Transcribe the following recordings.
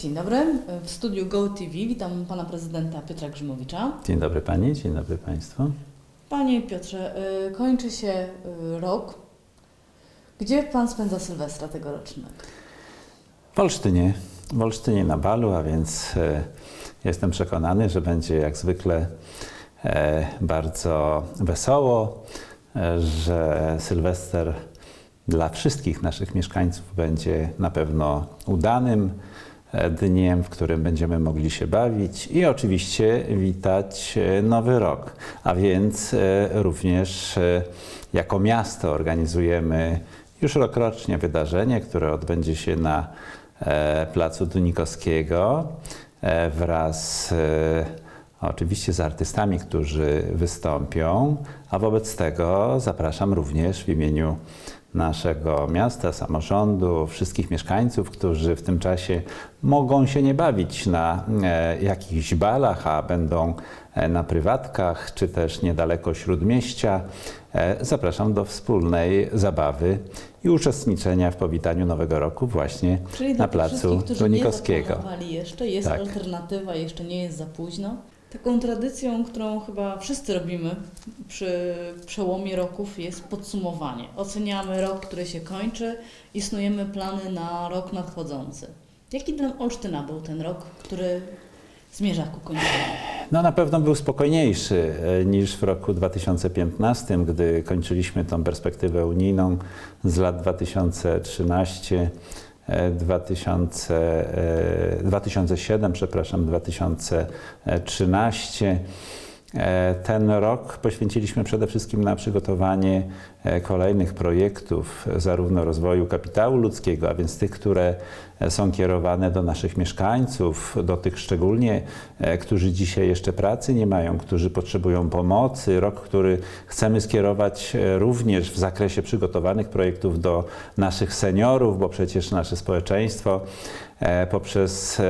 Dzień dobry. W studiu Go TV witam pana prezydenta Piotra Grzymowicza. Dzień dobry Pani, dzień dobry Państwu. Panie Piotrze, y, kończy się y, rok. Gdzie pan spędza Sylwestra tegorocznego? W Olsztynie, w Olsztynie na balu, a więc e, jestem przekonany, że będzie jak zwykle e, bardzo wesoło, e, że Sylwester dla wszystkich naszych mieszkańców będzie na pewno udanym dniem, w którym będziemy mogli się bawić i oczywiście witać e, nowy rok. A więc e, również e, jako miasto organizujemy już rokrocznie wydarzenie, które odbędzie się na e, Placu Dunikowskiego e, wraz e, oczywiście z artystami, którzy wystąpią, a wobec tego zapraszam również w imieniu naszego miasta, samorządu, wszystkich mieszkańców, którzy w tym czasie mogą się nie bawić na e, jakichś balach, a będą e, na prywatkach, czy też niedaleko śródmieścia. E, zapraszam do wspólnej zabawy i uczestniczenia w powitaniu Nowego Roku właśnie Czyli na placu nie zaplanowali jeszcze, jest Tak. alternatywa, jeszcze nie jest za późno. Taką tradycją, którą chyba wszyscy robimy przy przełomie roków jest podsumowanie. Oceniamy rok, który się kończy i snujemy plany na rok nadchodzący. Jaki dla Olsztyna był ten rok, który zmierza ku końcowi? No na pewno był spokojniejszy e, niż w roku 2015, gdy kończyliśmy tą perspektywę unijną z lat 2013 e, 2000, e, 2007, przepraszam, 2013. E, Ten rok poświęciliśmy przede wszystkim na przygotowanie e, kolejnych projektów, zarówno rozwoju kapitału ludzkiego, a więc tych, które e, są kierowane do naszych mieszkańców, do tych szczególnie, którzy dzisiaj jeszcze pracy nie mają, którzy potrzebują pomocy. Rok, który chcemy skierować również w zakresie przygotowanych projektów do naszych seniorów, bo przecież nasze społeczeństwo poprzez e,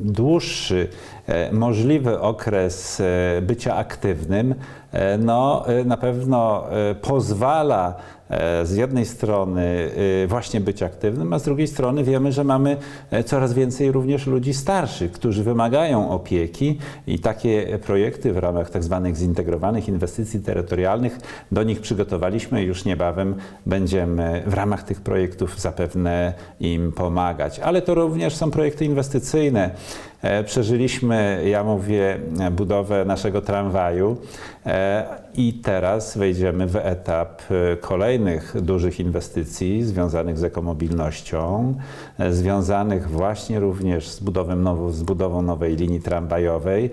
dłuższy e, możliwy okres e, bycia aktywnym, e, no e, na pewno e, pozwala e, z jednej strony e, właśnie być aktywnym, a z drugiej strony wiemy, że mamy e, coraz więcej również ludzi starszych, którzy wymagają opieki i takie projekty w ramach tak zwanych zintegrowanych inwestycji terytorialnych do nich przygotowaliśmy i już niebawem będziemy w ramach tych projektów zapewne im pomagać. Ale to również są projekty inwestycyjne. E, Przeżyliśmy, ja mówię, budowę naszego tramwaju e, i teraz wejdziemy w etap e, kolejnych dużych inwestycji związanych z ekomobilnością, związanych właśnie również z budową, now, z budową nowej linii tramwajowej,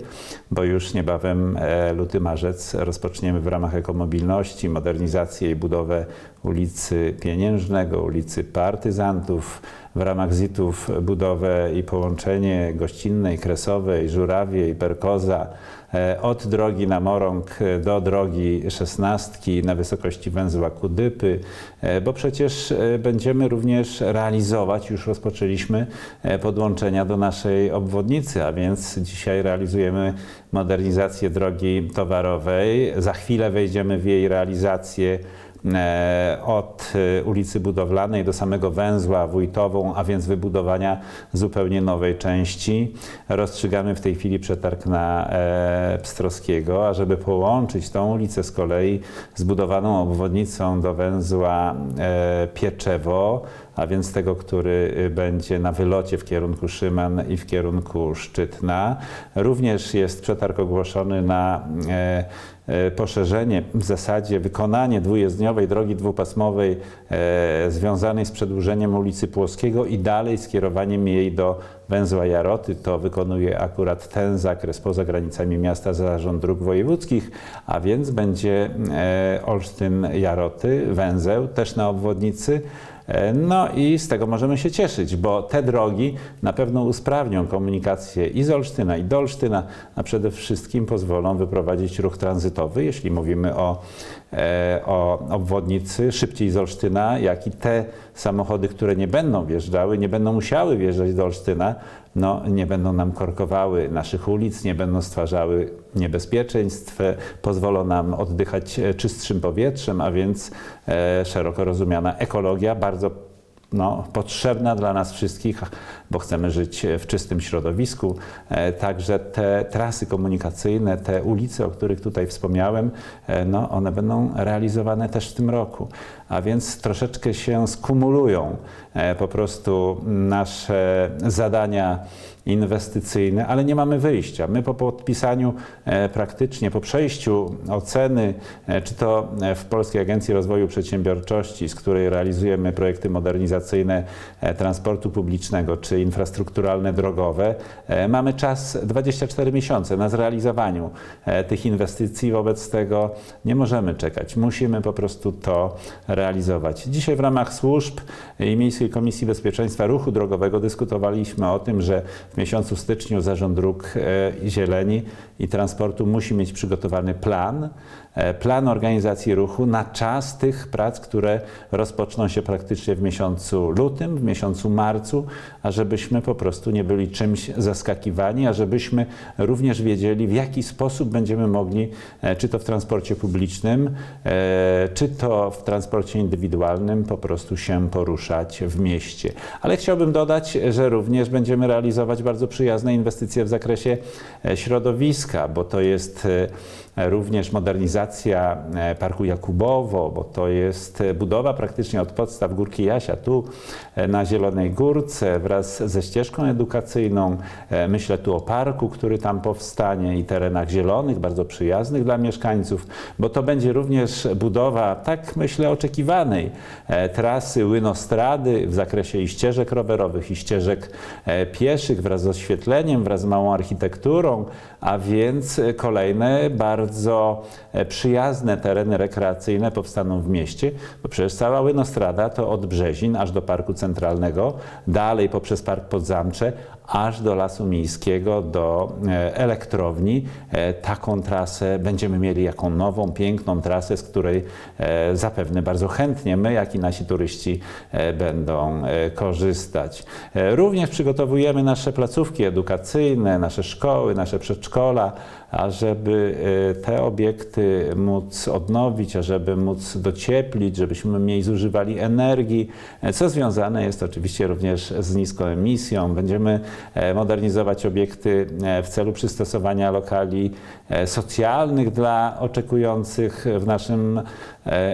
bo już niebawem luty, marzec rozpoczniemy w ramach ekomobilności modernizację i budowę ulicy Pieniężnego, ulicy Partyzantów, w ramach ZIT-ów budowę i połączenie gościnnej, kresowej, żurawiej, perkoza e, od drogi na Morąg e, do drogi szesnastki na wysokości węzła Kudypy, e, bo przecież będziemy również realizować, już rozpoczęliśmy podłączenia do naszej obwodnicy, a więc dzisiaj realizujemy modernizację drogi towarowej. Za chwilę wejdziemy w jej realizację od e, ulicy Budowlanej do samego węzła Wójtową, a więc wybudowania zupełnie nowej części. Rozstrzygamy w tej chwili przetarg na e, Pstrowskiego, a żeby połączyć tą ulicę z kolei z budowaną obwodnicą do węzła e, Pieczewo, a więc tego, który y, będzie na wylocie w kierunku Szyman i w kierunku Szczytna. Również jest przetarg ogłoszony na e, e, poszerzenie, w zasadzie wykonanie dwujezdniowej drogi dwupasmowej e, związanej z przedłużeniem ulicy Płockiego i dalej skierowaniem jej do węzła Jaroty. To wykonuje akurat ten zakres poza granicami miasta Zarząd Dróg Wojewódzkich, a więc będzie e, Olsztyn-Jaroty, węzeł też na obwodnicy. E, No i z tego możemy się cieszyć, bo te drogi na pewno usprawnią komunikację i z Olsztyna, i do Olsztyna, a przede wszystkim pozwolą wyprowadzić ruch tranzytowy, jeśli mówimy o, e, o obwodnicy, szybciej z Olsztyna, jak i te samochody, które nie będą wjeżdżały, nie będą musiały wjeżdżać do Olsztyna, no, nie będą nam korkowały naszych ulic, nie będą stwarzały niebezpieczeństw, pozwolą nam oddychać e, czystszym powietrzem, a więc e, szeroko rozumiana ekologia bardzo no, potrzebna dla nas wszystkich, bo chcemy żyć w czystym środowisku. E, Także te trasy komunikacyjne, te ulice, o których tutaj wspomniałem, no, one będą realizowane też w tym roku. A więc troszeczkę się skumulują e, po prostu nasze zadania inwestycyjne, ale nie mamy wyjścia. My po podpisaniu e, praktycznie, po przejściu oceny, e, czy to w Polskiej Agencji Rozwoju Przedsiębiorczości, z której realizujemy projekty modernizacyjne transportu publicznego, czy infrastrukturalne drogowe, mamy czas 24 miesiące na zrealizowaniu tych inwestycji. Wobec tego nie możemy czekać. Musimy po prostu to realizować. Dzisiaj w ramach służb i Miejskiej Komisji Bezpieczeństwa Ruchu Drogowego dyskutowaliśmy o tym, że w miesiącu styczniu Zarząd Dróg e, Zieleni i Transportu musi mieć przygotowany plan, e, plan organizacji ruchu na czas tych prac, które rozpoczną się praktycznie w miesiącu lutym, w miesiącu marcu, a żebyśmy po prostu nie byli czymś zaskakiwani, a żebyśmy również wiedzieli, w jaki sposób będziemy mogli, e, czy to w transporcie publicznym, czy to w transporcie indywidualnym, po prostu się poruszać w mieście. Ale chciałbym dodać, że również będziemy realizować bardzo przyjazne inwestycje w zakresie e, środowiska, bo to jest e, również modernizacja e, Parku Jakubowo, bo to jest budowa praktycznie od podstaw Górki Jasia, tu na Zielonej Górce wraz ze ścieżką edukacyjną. Myślę tu o parku, który tam powstanie i terenach zielonych, bardzo przyjaznych dla mieszkańców, bo to będzie również budowa, tak myślę, oczekiwanej e, trasy Łynostrady w zakresie i ścieżek rowerowych, i ścieżek e, pieszych wraz z oświetleniem, wraz z małą architekturą, a więc e, kolejne bardzo przyjazne tereny rekreacyjne powstaną w mieście, bo przecież cała Łynostrada to od Brzezin aż do Parku Centralnego, dalej poprzez Park Podzamcze, aż do Lasu Miejskiego, do elektrowni. Taką trasę będziemy mieli jako nową, piękną trasę, z której zapewne bardzo chętnie my, jak i nasi turyści e, będą e, korzystać. E, Również przygotowujemy nasze placówki edukacyjne, nasze szkoły, nasze przedszkola, ażeby e, te obiekty móc odnowić, ażeby móc docieplić, żebyśmy mniej zużywali energii, e, co związane jest oczywiście również z niską emisją. Będziemy e, modernizować obiekty w celu przystosowania lokali socjalnych dla oczekujących w naszym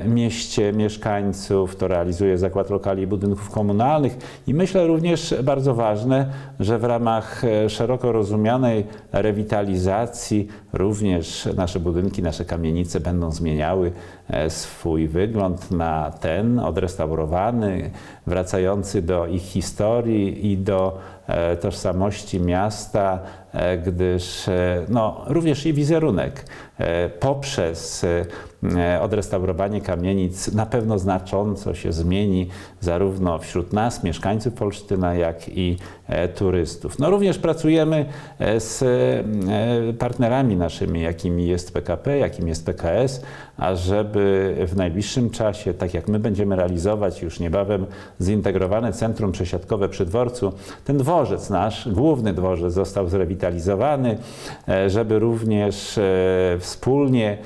mieście mieszkańców. To realizuje Zakład Lokali i Budynków Komunalnych i myślę również bardzo ważne, że w ramach szeroko rozumianej rewitalizacji również nasze budynki, nasze kamienice będą zmieniały e, swój wygląd na ten odrestaurowany, wracający do ich historii i do tożsamości miasta, e, gdyż e, no, również i wizerunek e, poprzez e, odrestaurowanie kamienic na pewno znacząco się zmieni zarówno wśród nas, mieszkańców Olsztyna, jak i e, turystów. No również pracujemy e, z e, partnerami naszymi, jakimi jest PKP, jakim jest PKS, ażeby w najbliższym czasie, tak jak my będziemy realizować już niebawem zintegrowane centrum przesiadkowe przy dworcu, ten dworzec nasz, główny dworzec został zrewitalizowany, e, żeby również e, wspólnie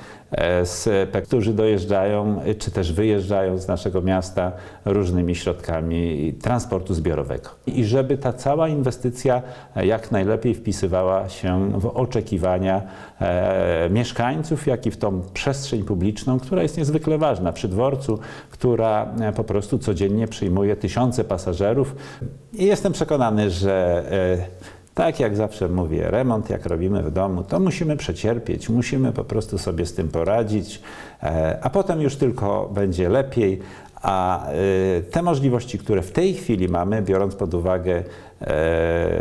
z PEK, którzy dojeżdżają e, czy też wyjeżdżają z naszego miasta różnymi środkami transportu zbiorowego. I żeby ta cała inwestycja e, jak najlepiej wpisywała się w oczekiwania e, mieszkańców, jak i w tą przestrzeń publiczną, która jest niezwykle ważna przy dworcu, która e, po prostu codziennie przyjmuje tysiące pasażerów. I jestem przekonany, że e, tak jak zawsze mówię, remont jak robimy w domu, to musimy przecierpieć, musimy po prostu sobie z tym poradzić, e, a potem już tylko będzie lepiej. A e, te możliwości, które w tej chwili mamy, biorąc pod uwagę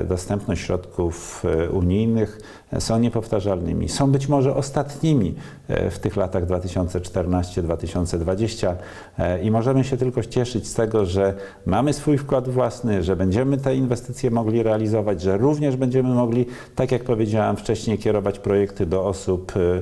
dostępność środków e, unijnych, e, są niepowtarzalnymi. Są być może ostatnimi e, w tych latach 2014-2020 e, i możemy się tylko cieszyć z tego, że mamy swój wkład własny, że będziemy te inwestycje mogli realizować, że również będziemy mogli, tak jak powiedziałam wcześniej, kierować projekty do osób e,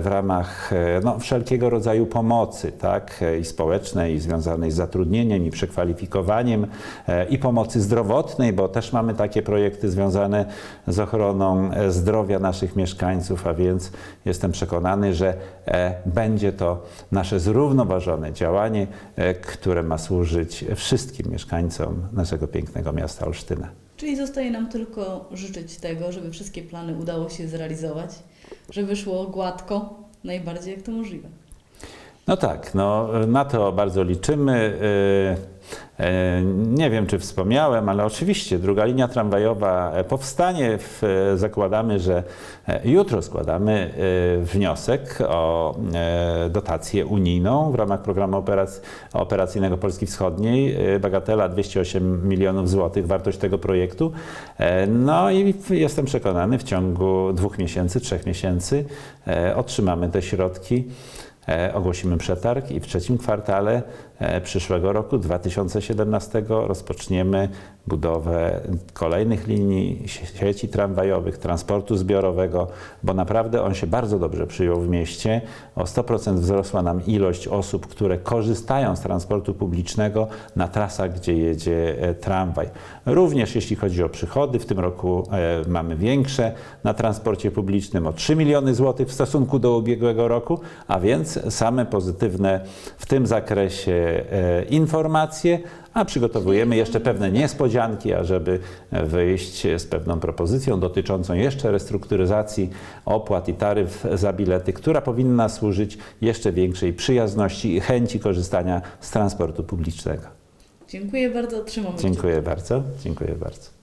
w ramach e, no, wszelkiego rodzaju pomocy, tak, e, i społecznej, i związanej z zatrudnieniem, i przekwalifikowaniem, e, i pomocy zdrowotnej, bo też mamy takie projekty związane z ochroną e, zdrowia naszych mieszkańców, a więc jestem przekonany, że e, będzie to nasze zrównoważone działanie, e, które ma służyć wszystkim mieszkańcom naszego pięknego miasta Olsztyna. Czyli zostaje nam tylko życzyć tego, żeby wszystkie plany udało się zrealizować, żeby szło gładko, najbardziej jak to możliwe. No tak, no, na to bardzo liczymy. Yy, yy, Nie wiem, czy wspomniałem, ale oczywiście druga linia tramwajowa powstanie. Zakładamy, że e, jutro składamy wniosek o dotację unijną w ramach programu operac- operacyjnego Polski Wschodniej. Bagatela 208 milionów złotych wartość tego projektu. No i jestem przekonany, w ciągu dwóch miesięcy, trzech miesięcy otrzymamy te środki. E, ogłosimy przetarg i w trzecim kwartale przyszłego roku, 2017, rozpoczniemy budowę kolejnych linii sie- sieci tramwajowych, transportu zbiorowego, bo naprawdę on się bardzo dobrze przyjął w mieście. O 100% wzrosła nam ilość osób, które korzystają z transportu publicznego na trasach, gdzie jedzie e, tramwaj. Również jeśli chodzi o przychody, w tym roku e, mamy większe na transporcie publicznym o 3 miliony złotych w stosunku do ubiegłego roku, a więc same pozytywne w tym zakresie e, informacje, a przygotowujemy jeszcze pewne niespodzianki, ażeby wyjść z pewną propozycją dotyczącą jeszcze restrukturyzacji opłat i taryf za bilety, która powinna służyć jeszcze większej przyjazności i chęci korzystania z transportu publicznego. Dziękuję bardzo, trzymamy kciuki. Dziękuję bardzo. Dziękuję bardzo.